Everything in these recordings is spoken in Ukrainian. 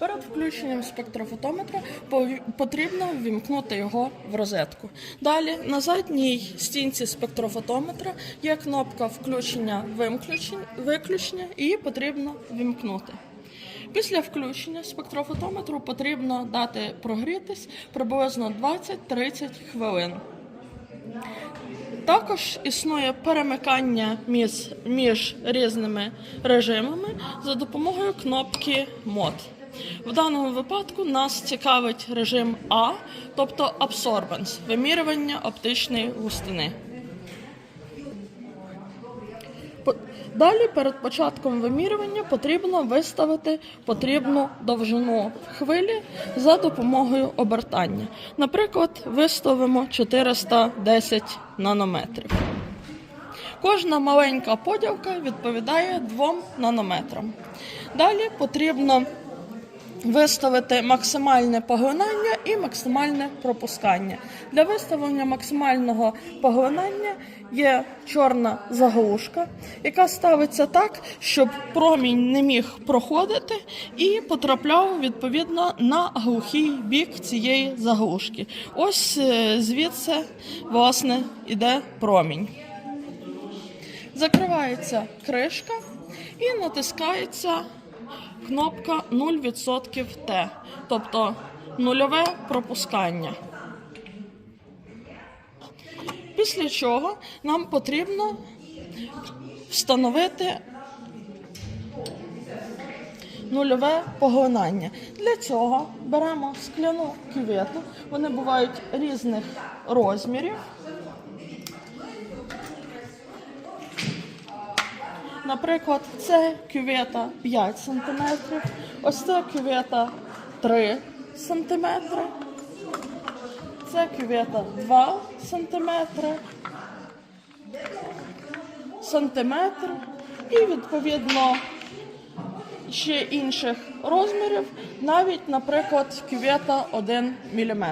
Перед включенням спектрофотометра потрібно ввімкнути його в розетку. Далі на задній стінці спектрофотометра є кнопка включення виключення, її потрібно ввімкнути. Після включення спектрофотометру потрібно дати прогрітись приблизно 20-30 хвилин. Також існує перемикання між різними режимами за допомогою кнопки мод. В даному випадку нас цікавить режим А, тобто Absorbance – вимірювання оптичної густини. Далі перед початком вимірювання потрібно виставити потрібну довжину хвилі за допомогою обертання. Наприклад, виставимо 410 нанометрів. Кожна маленька поділка відповідає 2 нанометрам. Далі потрібно виставити максимальне поглинання і максимальне пропускання. Для виставлення максимального поглинання є чорна заглушка, яка ставиться так, щоб промінь не міг проходити і потрапляв відповідно на глухий бік цієї заглушки. Ось е, звідси, власне, іде промінь. Закривається кришка і натискається кнопка 0% Т, тобто нульове пропускання. Після чого нам потрібно встановити нульове поглинання. Для цього беремо скляну кювету, вони бувають різних розмірів. Наприклад, це кювета 5 см, ось це кювета 3 см, це кювета 2 см, сантиметр і відповідно ще інших розмірів, навіть, наприклад, кювета 1 мм.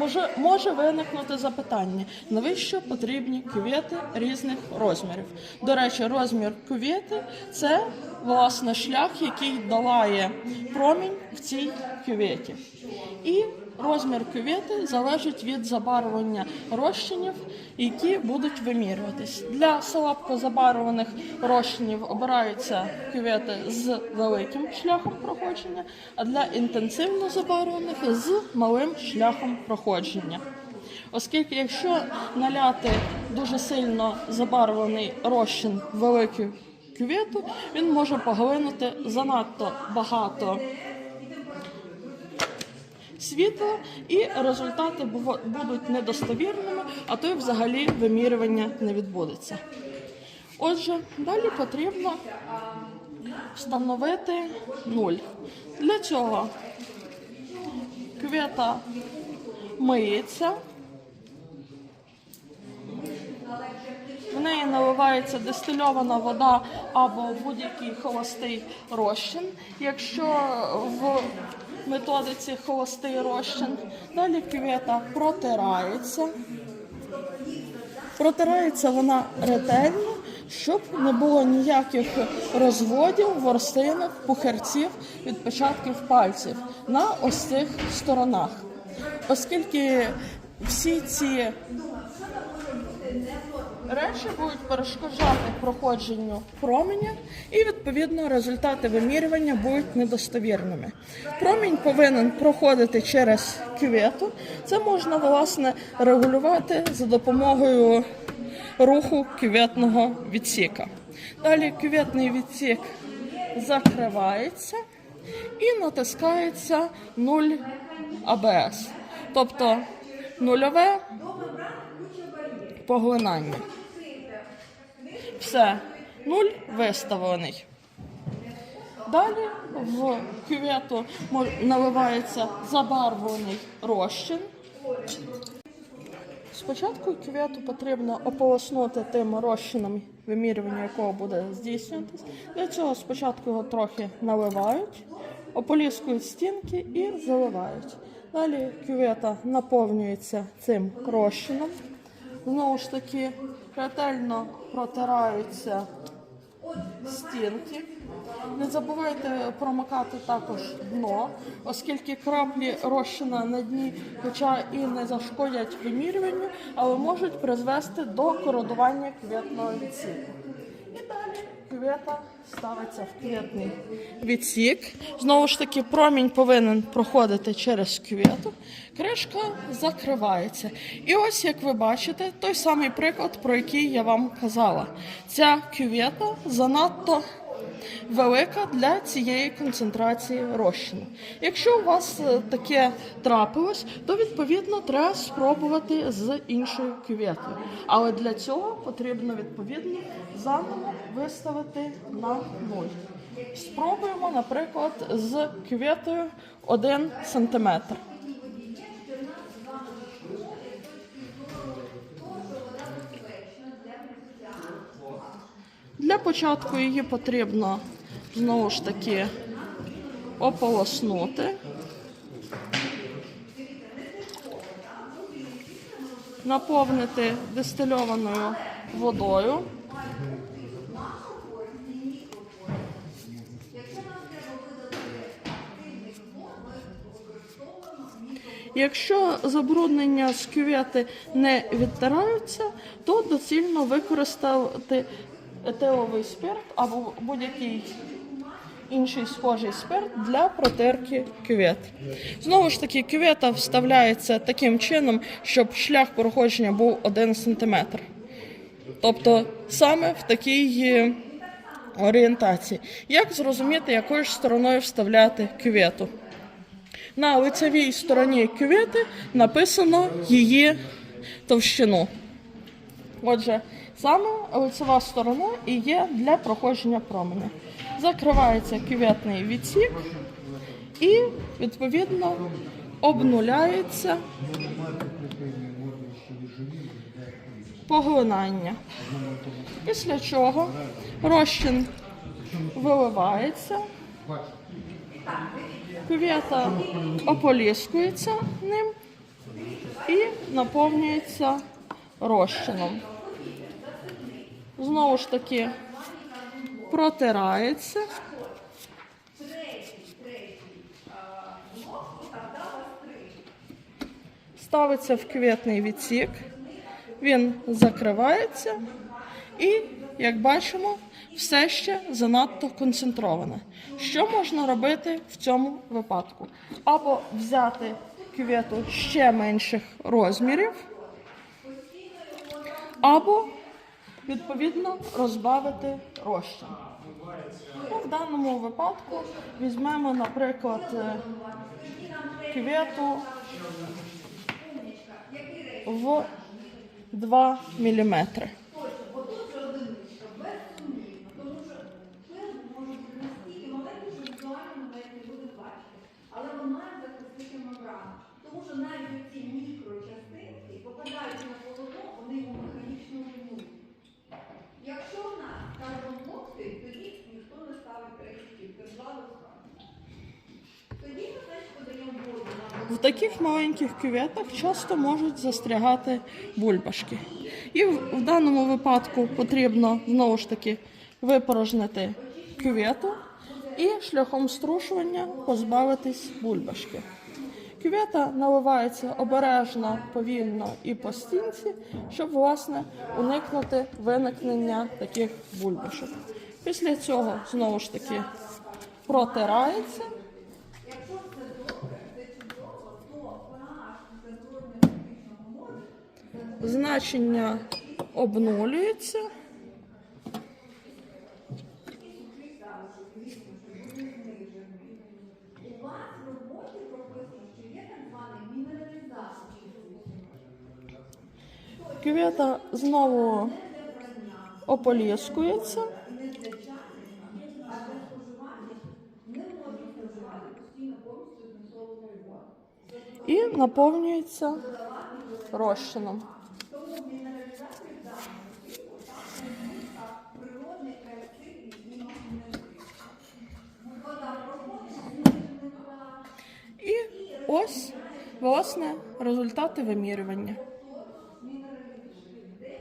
Може, може виникнути запитання, навіщо потрібні кювети різних розмірів. До речі, розмір кювети це власне шлях, який долає промінь в цій кюветі. І розмір кювети залежить від забарвлення розчинів, які будуть вимірюватись. Для слабко забарвлених розчинів обираються кювети з великим шляхом проходження, а для інтенсивно забарвлених з малим шляхом проходження. Оскільки, якщо наляти дуже сильно забарвлений розчин в велику кювету, він може поглинути занадто багато світла, і результати будуть недостовірними, а то й взагалі вимірювання не відбудеться. Отже, далі потрібно встановити нуль. Для цього квіта миється. В неї наливається дистильована вода або будь-який холостий розчин. Якщо в методиці холостий розчин, далі кювета протирається. Протирається вона ретельно, щоб не було ніяких розводів, ворсинок, пухарців, відпечатків пальців на ось цих сторонах. Оскільки всі ці речі будуть перешкоджати проходженню променя, і відповідно результати вимірювання будуть недостовірними. Промінь повинен проходити через кювету. Це можна власне регулювати за допомогою руху кюветного відсіка. Далі кюветний відсік закривається і натискається 0 АБС, тобто нульове поглинання. Все, нуль виставлений. Далі в кювету наливається забарвлений розчин. Спочатку кювету потрібно ополоснути тим розчином, вимірювання якого буде здійснюватись. Для цього спочатку його трохи наливають, ополіскують стінки і заливають. Далі кювета наповнюється цим розчином. Знову ж таки, ретельно протираються стінки. Не забувайте промокати також дно, оскільки краплі розчина на дні, хоча і не зашкодять вимірюванню, але можуть призвести до кородування квітного відсіку. Квіта ставиться в квітний відсік. Знову ж таки, промінь повинен проходити через квіту. Кришка закривається. І ось, як ви бачите, той самий приклад, про який я вам казала. Ця кювета занадто велика для цієї концентрації розчину. Якщо у вас е, таке трапилось, то відповідно треба спробувати з іншою квітою. Але для цього потрібно відповідно заново виставити на нуль. Спробуємо, наприклад, з квітою 1 см. Для початку її потрібно знову ж таки ополоснути. Наповнити дистильованою водою. Якщо забруднення з кювети не відтираються, то доцільно використати етиловий спирт або будь-який інший схожий спирт для протирки кювет. Знову ж таки, кювета вставляється таким чином, щоб шлях проходження був 1 см. Тобто саме в такій е, орієнтації. Як зрозуміти, якою ж стороною вставляти кювету? На лицевій стороні кювети написано її товщину. Отже, саме лицева сторона і є для проходження променя. Закривається кюветний відсік і, відповідно, обнуляється поглинання. Після чого розчин виливається. Кювета ополіскується ним і наповнюється розчином. Знову ж таки протирається. Ставиться в квітний відсік, він закривається і, як бачимо, все ще занадто концентроване. Що можна робити в цьому випадку? Або взяти квіту ще менших розмірів, або відповідно розбавити розчин. Ну, в даному випадку візьмемо, наприклад, е, квіту в 2 мм. Але вона захистити мембрану. Тому що навіть ці мікрочастинки, попадаючи на полотно, вони його механічно руйнують. Якщо в нас карбон-моксид, тоді ніхто не ставить речі, держава Тоді ми значить подаємо воду на В таких маленьких кюветах часто можуть застрягати бульбашки. І в, в даному випадку потрібно знову ж таки випорожнити кювету і шляхом струшування позбавитись бульбашки. Кювета наливається обережно, повільно і по стінці, щоб власне уникнути виникнення таких бульбашок. Після цього знову ж таки протирається. Значення обнулюється. У вас в роботі прописано, що є так званий мінералізація. Кювета знову ополіскується. І наповнюється розчином. Ось, власне, результати вимірювання.